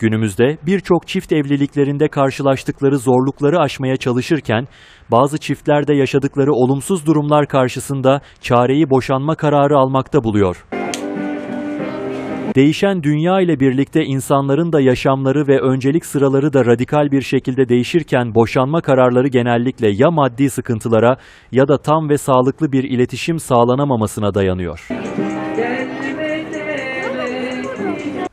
Günümüzde birçok çift evliliklerinde karşılaştıkları zorlukları aşmaya çalışırken bazı çiftler de yaşadıkları olumsuz durumlar karşısında çareyi boşanma kararı almakta buluyor. Değişen dünya ile birlikte insanların da yaşamları ve öncelik sıraları da radikal bir şekilde değişirken boşanma kararları genellikle ya maddi sıkıntılara ya da tam ve sağlıklı bir iletişim sağlanamamasına dayanıyor.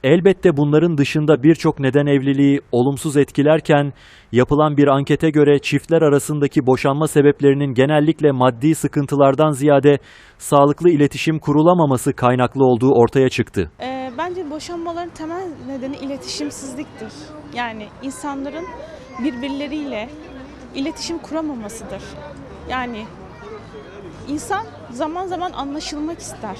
Elbette bunların dışında birçok neden evliliği olumsuz etkilerken yapılan bir ankete göre çiftler arasındaki boşanma sebeplerinin genellikle maddi sıkıntılardan ziyade sağlıklı iletişim kurulamaması kaynaklı olduğu ortaya çıktı. Ee, bence boşanmaların temel nedeni iletişimsizliktir. Yani insanların birbirleriyle iletişim kuramamasıdır. Yani insan zaman zaman anlaşılmak ister.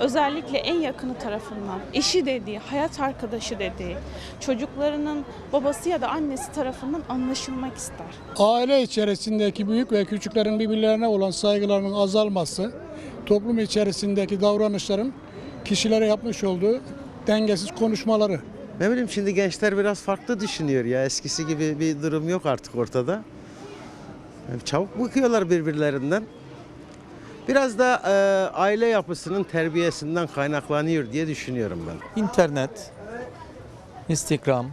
Özellikle en yakını tarafından, eşi dediği, hayat arkadaşı dediği, çocuklarının babası ya da annesi tarafından anlaşılmak ister. Aile içerisindeki büyük ve küçüklerin birbirlerine olan saygılarının azalması, toplum içerisindeki davranışların kişilere yapmış olduğu dengesiz konuşmaları. Ne bileyim şimdi gençler biraz farklı düşünüyor ya. Eskisi gibi bir durum yok artık ortada. Yani çabuk bıkıyorlar birbirlerinden. Biraz da e, aile yapısının terbiyesinden kaynaklanıyor diye düşünüyorum ben. İnternet, Instagram,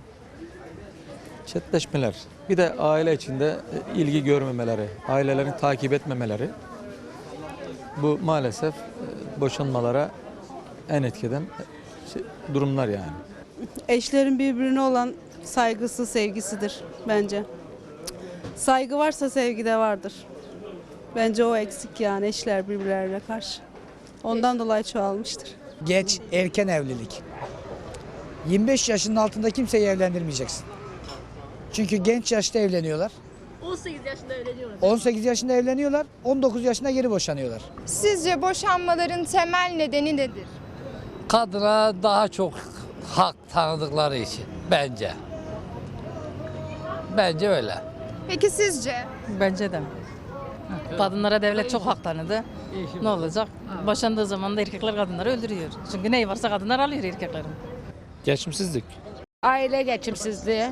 chatleşmeler. Bir de aile içinde e, ilgi görmemeleri, ailelerini takip etmemeleri. Bu maalesef e, boşanmalara en etkiden e, şey- durumlar yani. Eşlerin birbirine olan saygısı, sevgisidir bence. Saygı varsa sevgi de vardır. Bence o eksik yani eşler birbirlerine karşı. Ondan dolayı çoğalmıştır. Geç, erken evlilik. 25 yaşının altında kimseyi evlendirmeyeceksin. Çünkü genç yaşta evleniyorlar. 18 yaşında öğreniyorlar. 18 yaşında evleniyorlar, 19 yaşında geri boşanıyorlar. Sizce boşanmaların temel nedeni nedir? kadına daha çok hak tanıdıkları için bence. Bence öyle. Peki sizce? Bence de. Kadınlara devlet çok hak tanıdı. Ne olacak? Boşandığı zaman da erkekler kadınları öldürüyor. Çünkü neyi varsa kadınlar alıyor erkeklerin. Geçimsizlik. Aile geçimsizliği.